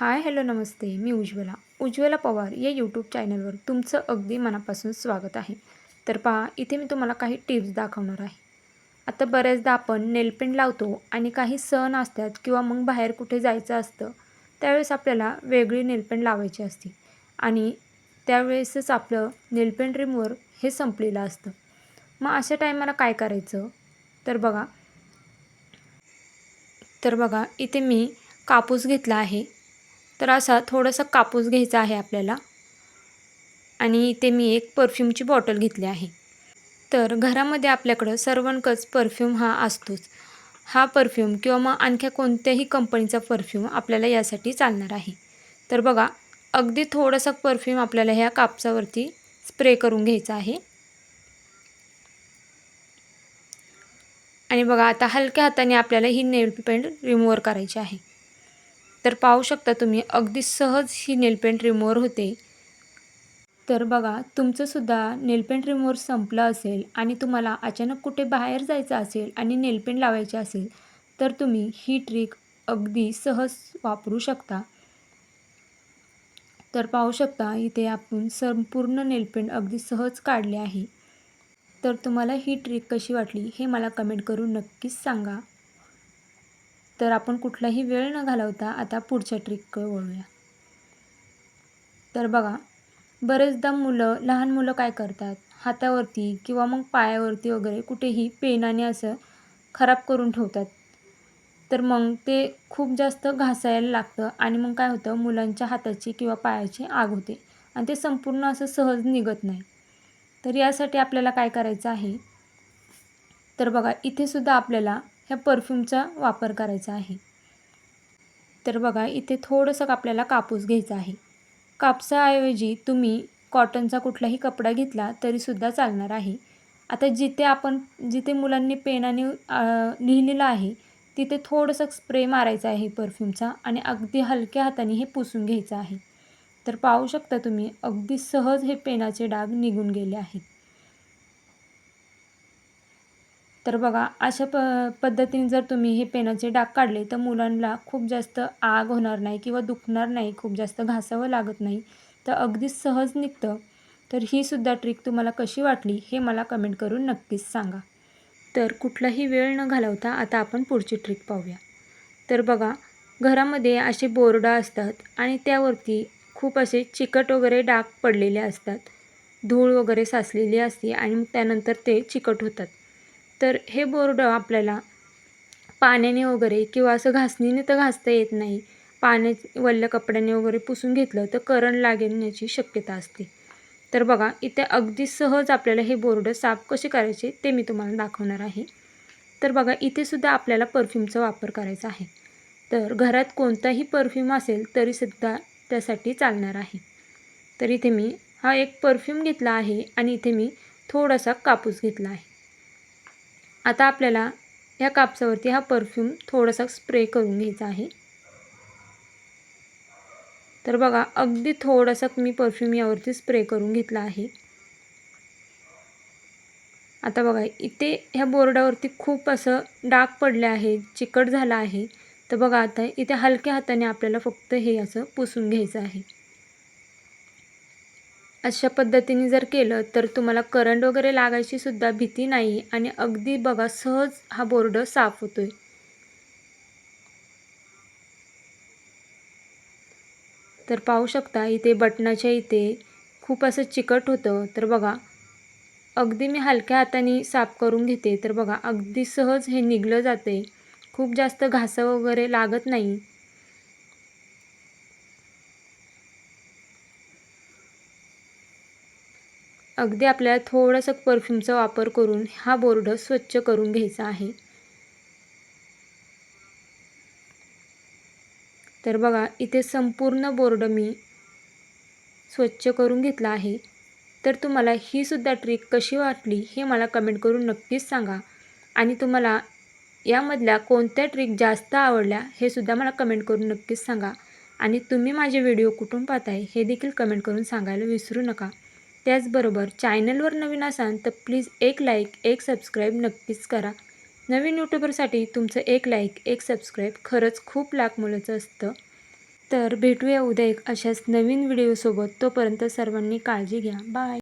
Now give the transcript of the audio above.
हाय hello नमस्ते. मी उज्ज्वला. उज्ज्वला पवार या यूट्यूब चॅनलवर तुमचं अगदी मनापासून स्वागत आहे. तर पहा इथे मी तुम्हाला काही टिप्स दाखवणार आहे. आता बऱ्याचदा आपण नेलपेंट लावतो आणि काही सण असतात किंवा मग बाहेर कुठे जायचं असतं त्यावेळेस आपल्याला वेगळी नेलपेंट लावायची असते. आणि त्यावेळेसच आपलं नेलपेंट रिमवर हे संपलेलं असतं. मग अशा टायमाला काय करायचं? तर बघा. तर बघा इथे मी कापूस घेतला आहे. तर असा थोडासा कापूस घ्यायचा आहे आपल्याला. आणि इथे मी एक परफ्यूमची बॉटल घेतली आहे. तर घरामध्ये आपल्याकडं सर्वांकच परफ्यूम हा असतोच. हा परफ्यूम किंवा मग आणखी कोणत्याही कंपनीचा परफ्यूम आपल्याला यासाठी चालणार आहे. तर बघा अगदी थोडासा परफ्यूम आपल्याला ह्या कापसावरती स्प्रे करून घ्यायचा आहे. आणि बघा आता हलक्या हाताने आपल्याला ही नेल पेंट रिमूव्हर करायची आहे. तर पाहू शकता तुम्ही अगदी सहज ही नेलपेंट रिमूव्हर होते. तर बघा तुमचंसुद्धा नेलपेंट रिमूव्हर संपलं असेल आणि तुम्हाला अचानक कुठे बाहेर जायचं असेल आणि नेलपेंट लावायचे असेल तर तुम्ही ही ट्रिक अगदी सहज वापरू शकता. तर पाहू शकता इथे आपण संपूर्ण नेलपेंट अगदी सहज काढले आहे. तर तुम्हाला ही ट्रिक कशी वाटली हे मला कमेंट करून नक्कीच सांगा. तर आपण कुठलाही वेळ न घालवता आता पुढच्या ट्रिककडे वळूया. तर बघा बरेचदा मुलं लहान मुलं काय करतात? हातावरती किंवा मग पायावरती वगैरे कुठेही पेनाने असं खराब करून ठेवतात. तर मग ते खूप जास्त घासायला लागतं आणि मग काय होतं? मुलांच्या हाताची किंवा पायाची आग होते आणि ते संपूर्ण असं सहज निघत नाही. तर यासाठी आपल्याला काय करायचं आहे? तर बघा इथेसुद्धा आपल्याला ह्या परफ्यूमचा वापर करायचा आहे. तर बघा इथे थोडंसं आपल्याला कापूस घ्यायचा आहे. कापसाऐवजी तुम्ही कॉटनचा कुठलाही कपडा घेतला तरीसुद्धा चालणार आहे. आता जिथे आपण जिथे मुलांनी पेनाने लिहिलेलं आहे तिथे थोडंसं स्प्रे मारायचा आहे परफ्यूमचा आणि अगदी हलक्या हाताने हे पुसून घ्यायचं आहे. तर पाहू शकता तुम्ही अगदी सहज हे पेनाचे डाग निघून गेले आहेत. तर बघा अशा प पद्धतीने जर तुम्ही हे पेनाचे डाग काढले तर मुलांना खूप जास्त आग होणार नाही किंवा दुखणार नाही खूप जास्त घासावं लागत नाही. तर अगदी सहज निघतं. तर ही सुद्धा ट्रिक तुम्हाला कशी वाटली हे मला कमेंट करून नक्कीच सांगा. तर कुठलाही वेळ न घालवता आता आपण पुढची ट्रिक पाहूया. तर बघा घरामध्ये असे बोर्डा असतात आणि त्यावरती खूप असे चिकट वगैरे डाग पडलेले असतात. धूळ वगैरे साचलेली असते आणि त्यानंतर ते चिकट होतात. तर हे बोर्ड आपल्याला पाण्याने वगैरे किंवा असं घासणीने तर घासता येत नाही. पाण्या वल्ल्या कपड्याने वगैरे पुसून घेतलं तर करंट लागण्याची शक्यता असते. तर बघा इथे अगदी सहज आपल्याला हे बोर्ड साफ कसे करायचे ते मी तुम्हाला दाखवणार आहे. तर बघा इथेसुद्धा आपल्याला परफ्यूमचा वापर करायचा आहे. तर घरात कोणताही परफ्यूम असेल तरीसुद्धा त्यासाठी चालणार आहे. तर इथे मी हा एक परफ्यूम घेतला आहे आणि इथे मी थोडासा कापूस घेतला आहे. आता आपल्याला ह्या कापसावरती हा परफ्यूम थोडासा स्प्रे करून घ्यायचा आहे. तर बघा अगदी थोडासा मी परफ्यूम यावरती स्प्रे करून घेतला आहे. आता बघा इथे ह्या बोर्डावरती खूप असं डाग पडले आहे चिकट झालं आहे. तर बघा आता इथे हलक्या हाताने आपल्याला फक्त हे असं पुसून घ्यायचं आहे. अशा पद्धतीने जर केलं तर तुम्हाला करंट वगैरे लागायची सुद्धा भीती नाही आणि अगदी बघा सहज हा बोर्ड साफ होतो आहे तर पाहू शकता इथे बटनाच्या इथे खूप असं चिकट होतं. तर बघा अगदी मी हलक्या हाताने साफ करून घेते. तर बघा अगदी सहज हे निघलं जाते खूप जास्त घासं वगैरे लागत नाही. अगदी आपल्याला थोडंसं परफ्यूमचा वापर करून हा बोर्ड स्वच्छ करून घ्यायचा आहे. तर बघा इथे संपूर्ण बोर्ड मी स्वच्छ करून घेतला आहे. तर तुम्हाला ही सुद्धा ट्रिक कशी वाटली हे मला कमेंट करून नक्कीच सांगा. आणि तुम्हाला यामधल्या कोणत्या ट्रिक जास्त आवडल्या हे सुद्धा मला कमेंट करून नक्कीच सांगा. आणि तुम्ही माझे व्हिडिओ कुठून पाहताय हे देखील कमेंट करून सांगायला विसरू नका. त्याचबरोबर चॅनलवर नवीन असाल तर प्लीज एक लाईक एक सबस्क्राईब नक्कीच करा. नवीन यूट्यूबरसाठी तुमचं एक लाईक एक सबस्क्राईब खरंच खूप लाख मुलाचं असतं. तर भेटूया उद्या एक अशाच नवीन व्हिडिओसोबत. तोपर्यंत सर्वांनी काळजी घ्या. बाय.